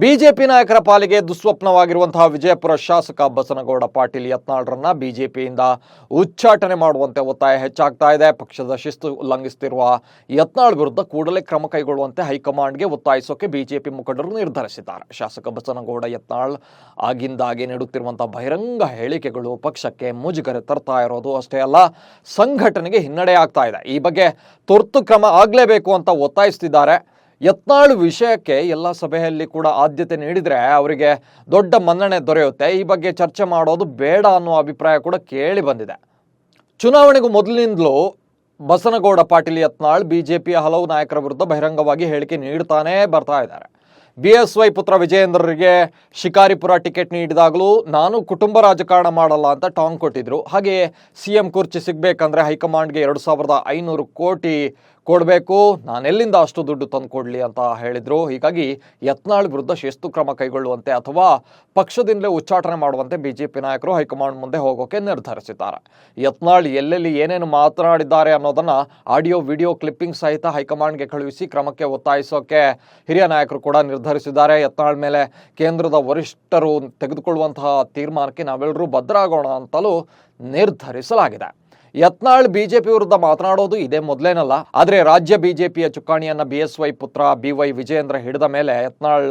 BJP ನಾಯಕರ ಪಾಲಿಗೆ ದುಸ್ವಪ್ನವಾಗಿರುವಂತಹ ವಿಜಯಪುರ ಶಾಸಕ ಬಸನಗೌಡ ಪಾಟೀಲ್ ಯತ್ನಾಳ್ರನ್ನ ಬಿಜೆಪಿಯಿಂದ ಉಚ್ಚಾಟನೆ ಮಾಡುವಂತೆ ಒತ್ತಾಯ ಹೆಚ್ಚಾಗ್ತಾ ಇದೆ. ಪಕ್ಷದ ಶಿಸ್ತು ಉಲ್ಲಂಘಿಸುತ್ತಿರುವ ಯತ್ನಾಳ್ ವಿರುದ್ಧ ಕೂಡಲೇ ಕ್ರಮ ಕೈಗೊಳ್ಳುವಂತೆ ಹೈಕಮಾಂಡ್ಗೆ ಒತ್ತಾಯಿಸೋಕೆ ಬಿಜೆಪಿ ಮುಖಂಡರು ನಿರ್ಧರಿಸಿದ್ದಾರೆ. ಶಾಸಕ ಬಸನಗೌಡ ಯತ್ನಾಳ್ ಆಗಿಂದಾಗೆ ನೀಡುತ್ತಿರುವಂತಹ ಬಹಿರಂಗ ಹೇಳಿಕೆಗಳು ಪಕ್ಷಕ್ಕೆ ಮುಜುಗರೆ ತರ್ತಾ ಇರೋದು ಅಷ್ಟೇ ಅಲ್ಲ, ಸಂಘಟನೆಗೆ ಹಿನ್ನಡೆ ಆಗ್ತಾ ಇದೆ. ಈ ಬಗ್ಗೆ ತುರ್ತು ಕ್ರಮ ಆಗಲೇಬೇಕು ಅಂತ ಒತ್ತಾಯಿಸ್ತಿದ್ದಾರೆ. ಯತ್ನಾಳ್ ವಿಷಯಕ್ಕೆ ಎಲ್ಲ ಸಭೆಯಲ್ಲಿ ಕೂಡ ಆದ್ಯತೆ ನೀಡಿದರೆ ಅವರಿಗೆ ದೊಡ್ಡ ಮನ್ನಣೆ ದೊರೆಯುತ್ತೆ. ಈ ಬಗ್ಗೆ ಚರ್ಚೆ ಮಾಡೋದು ಬೇಡ ಅನ್ನೋ ಅಭಿಪ್ರಾಯ ಕೂಡ ಕೇಳಿ ಬಂದಿದೆ. ಚುನಾವಣೆಗೂ ಮೊದಲಿನಿಂದಲೂ ಬಸನಗೌಡ ಪಾಟೀಲ್ ಯತ್ನಾಳ್ ಬಿಜೆಪಿಯ ಹಲವು ನಾಯಕರ ವಿರುದ್ಧ ಬಹಿರಂಗವಾಗಿ ಹೇಳಿಕೆ ನೀಡ್ತಾನೇ ಬರ್ತಾ ಇದ್ದಾರೆ. ಬಿ ಎಸ್ ವೈ ಪುತ್ರ ವಿಜಯೇಂದ್ರರಿಗೆ ಶಿಕಾರಿಪುರ ಟಿಕೆಟ್ ನೀಡಿದಾಗಲೂ ನಾನು ಕುಟುಂಬ ರಾಜಕಾರಣ ಮಾಡಲ್ಲ ಅಂತ ಟಾಂಗ್ ಕೊಟ್ಟಿದ್ರು. ಹಾಗೆ ಸಿ ಎಂ ಕುರ್ಚಿ ಸಿಗಬೇಕಂದ್ರೆ ಹೈಕಮಾಂಡ್ಗೆ ಎರಡು ಸಾವಿರದ ಐನೂರು ಕೋಟಿ ಕೊಡಬೇಕು ನಾನೆಲ್ಲಿಂದ ಅಷ್ಟು ದುಡ್ಡು ತಂದು ಕೊಡಲಿ ಅಂತ ಹೇಳಿದರು. ಹೀಗಾಗಿ ಯತ್ನಾಳ್ ವಿರುದ್ಧ ಶಿಸ್ತು ಕ್ರಮ ಕೈಗೊಳ್ಳುವಂತೆ ಅಥವಾ ಪಕ್ಷದಿಂದಲೇ ಉಚ್ಚಾಟನೆ ಮಾಡುವಂತೆ ಬಿಜೆಪಿ ನಾಯಕರು ಹೈಕಮಾಂಡ್ ಮುಂದೆ ಹೋಗೋಕೆ ನಿರ್ಧರಿಸಿದ್ದಾರೆ. ಯತ್ನಾಳ್ ಎಲ್ಲೆಲ್ಲಿ ಏನೇನು ಮಾತನಾಡಿದ್ದಾರೆ ಅನ್ನೋದನ್ನು ಆಡಿಯೋ, ವಿಡಿಯೋ ಕ್ಲಿಪ್ಪಿಂಗ್ ಸಹಿತ ಹೈಕಮಾಂಡ್ಗೆ ಕಳುಹಿಸಿ ಕ್ರಮಕ್ಕೆ ಒತ್ತಾಯಿಸೋಕೆ ಹಿರಿಯ ನಾಯಕರು ಕೂಡ ನಿರ್ಧರಿಸಿದ್ದಾರೆ. ಯತ್ನಾಳ್ ಮೇಲೆ ಕೇಂದ್ರದ ವರಿಷ್ಠರು ತೆಗೆದುಕೊಳ್ಳುವಂತಹ ತೀರ್ಮಾನಕ್ಕೆ ನಾವೆಲ್ಲರೂ ಭದ್ರಾಗೋಣ ಅಂತಲೂ ನಿರ್ಧರಿಸಲಾಗಿದೆ. ಯತ್ನಾಳ್ ಬಿಜೆಪಿ ವಿರುದ್ಧ ಮಾತನಾಡೋದು ಇದೇ ಮೊದಲೇನಲ್ಲ. ಆದರೆ ರಾಜ್ಯ ಬಿಜೆಪಿಯ ಚುಕ್ಕಾಣಿಯನ್ನ ಬಿ ಎಸ್ ವೈ ಪುತ್ರ ಬಿ ವೈ ವಿಜಯೇಂದ್ರ ಹಿಡಿದ ಮೇಲೆ ಯತ್ನಾಳ್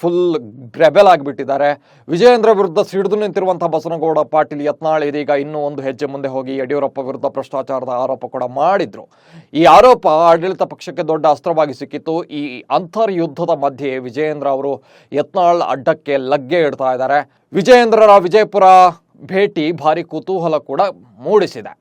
ಫುಲ್ ಗ್ರೆಬೆಲ್ ಆಗಿಬಿಟ್ಟಿದ್ದಾರೆ. ವಿಜಯೇಂದ್ರ ವಿರುದ್ಧ ಸಿಡಿದು ನಿಂತಿರುವಂತಹ ಬಸನಗೌಡ ಪಾಟೀಲ್ ಯತ್ನಾಳ್ ಇದೀಗ ಇನ್ನೂ ಒಂದು ಹೆಜ್ಜೆ ಮುಂದೆ ಹೋಗಿ ಯಡಿಯೂರಪ್ಪ ವಿರುದ್ಧ ಭ್ರಷ್ಟಾಚಾರದ ಆರೋಪ ಕೂಡ ಮಾಡಿದ್ರು. ಈ ಆರೋಪ ಆಡಳಿತ ಪಕ್ಷಕ್ಕೆ ದೊಡ್ಡ ಅಸ್ತ್ರವಾಗಿ ಸಿಕ್ಕಿತ್ತು. ಈ ಅಂತರ್ ಯುದ್ಧದ ಮಧ್ಯೆ ವಿಜಯೇಂದ್ರ ಅವರು ಯತ್ನಾಳ್ ಅಡ್ಡಕ್ಕೆ ಲಗ್ಗೆ ಇಡ್ತಾ ಇದ್ದಾರೆ. ವಿಜಯೇಂದ್ರರ ವಿಜಯಪುರ ಭೇಟಿ ಭಾರಿ ಕುತೂಹಲ ಕೂಡ ಮೂಡಿಸಿದೆ.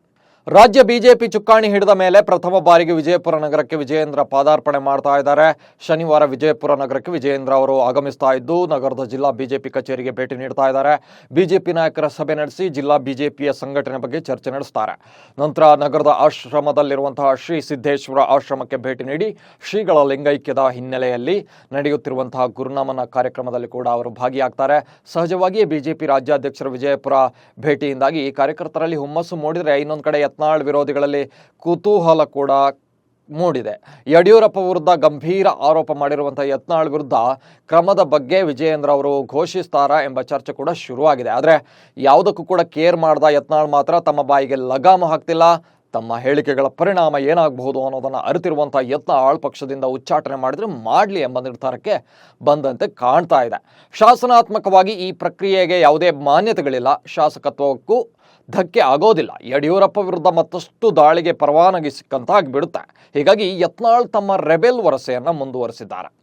ರಾಜ್ಯ ಬಿಜೆಪಿ ಚುಕ್ಕಾಣಿ ಹಿಡಿದ ಮೇಲೆ ಪ್ರಥಮ ಬಾರಿಗೆ ವಿಜಯಪುರ ನಗರಕ್ಕೆ ವಿಜಯೇಂದ್ರ ಪಾದಾರ್ಪಣೆ ಮಾಡ್ತಾ ಇದ್ದಾರೆ. ಶನಿವಾರ ವಿಜಯಪುರ ನಗರಕ್ಕೆ ವಿಜಯೇಂದ್ರ ಅವರು ಆಗಮಿಸ್ತಾ ಇದ್ದು, ನಗರದ ಜಿಲ್ಲಾ ಬಿಜೆಪಿ ಕಚೇರಿಗೆ ಭೇಟಿ ನೀಡ್ತಾ ಇದ್ದಾರೆ. ಬಿಜೆಪಿ ನಾಯಕರ ಸಭೆ ನಡೆಸಿ ಜಿಲ್ಲಾ ಬಿಜೆಪಿಯ ಸಂಘಟನೆ ಬಗ್ಗೆ ಚರ್ಚೆ ನಡೆಸ್ತಾರೆ. ನಂತರ ನಗರದ ಆಶ್ರಮದಲ್ಲಿರುವಂತಹ ಶ್ರೀ ಸಿದ್ದೇಶ್ವರ ಆಶ್ರಮಕ್ಕೆ ಭೇಟಿ ನೀಡಿ, ಶ್ರೀಗಳ ಲಿಂಗೈಕ್ಯದ ಹಿನ್ನೆಲೆಯಲ್ಲಿ ನಡೆಯುತ್ತಿರುವಂತಹ ಗುರುನಾಮನ ಕಾರ್ಯಕ್ರಮದಲ್ಲಿ ಕೂಡ ಅವರು ಭಾಗಿಯಾಗ್ತಾರೆ. ಸಹಜವಾಗಿಯೇ ಬಿಜೆಪಿ ರಾಜ್ಯಾಧ್ಯಕ್ಷರ ವಿಜಯಪುರ ಭೇಟಿಯಿಂದಾಗಿ ಕಾರ್ಯಕರ್ತರಲ್ಲಿ ಹುಮ್ಮಸ್ಸು ಮೂಡಿದರೆ ಇನ್ನೊಂದು ಕಡೆ ಯತ್ನಾಳ್ ವಿರೋಧಿಗಳಲ್ಲಿ ಕುತೂಹಲ ಕೂಡ ಮೂಡಿದೆ. ಯಡಿಯೂರಪ್ಪ ವಿರುದ್ಧ ಗಂಭೀರ ಆರೋಪ ಮಾಡಿರುವಂಥ ಯತ್ನಾಳ್ ವಿರುದ್ಧ ಕ್ರಮದ ಬಗ್ಗೆ ವಿಜಯೇಂದ್ರ ಅವರು ಘೋಷಿಸ್ತಾರಾ ಎಂಬ ಚರ್ಚೆ ಕೂಡ ಶುರುವಾಗಿದೆ. ಆದರೆ ಯಾವುದಕ್ಕೂ ಕೂಡ ಕೇರ್ ಮಾಡದ ಯತ್ನಾಳ್ ಮಾತ್ರ ತಮ್ಮ ಬಾಯಿಗೆ ಲಗಾಮ ಹಾಕ್ತಿಲ್ಲ. ತಮ್ಮ ಹೇಳಿಕೆಗಳ ಪರಿಣಾಮ ಏನಾಗಬಹುದು ಅನ್ನೋದನ್ನು ಅರಿತಿರುವಂಥ ಯತ್ನ ಆಳ್ ಪಕ್ಷದಿಂದ ಉಚ್ಚಾಟನೆ ಮಾಡಿದರೆ ಮಾಡಲಿ ಎಂಬ ನಿರ್ಧಾರಕ್ಕೆ ಬಂದಂತೆ ಕಾಣ್ತಾ ಇದೆ. ಶಾಸನಾತ್ಮಕವಾಗಿ ಈ ಪ್ರಕ್ರಿಯೆಗೆ ಯಾವುದೇ ಮಾನ್ಯತೆಗಳಿಲ್ಲ. ಶಾಸಕತ್ವಕ್ಕೂ ಧಕ್ಕೆ ಆಗೋದಿಲ್ಲ. ಯಡಿಯೂರಪ್ಪ ವಿರುದ್ಧ ಮತ್ತಷ್ಟು ದಾಳಿಗೆ ಪರವಾನಗಿ ಸಿಕ್ಕಂತಾಗ್ಬಿಡುತ್ತೆ. ಹೀಗಾಗಿ ಯತ್ನಾಳ್ ತಮ್ಮ ರೆಬೆಲ್ ವರಸೆಯನ್ನು ಮುಂದುವರೆಸಿದ್ದಾರೆ.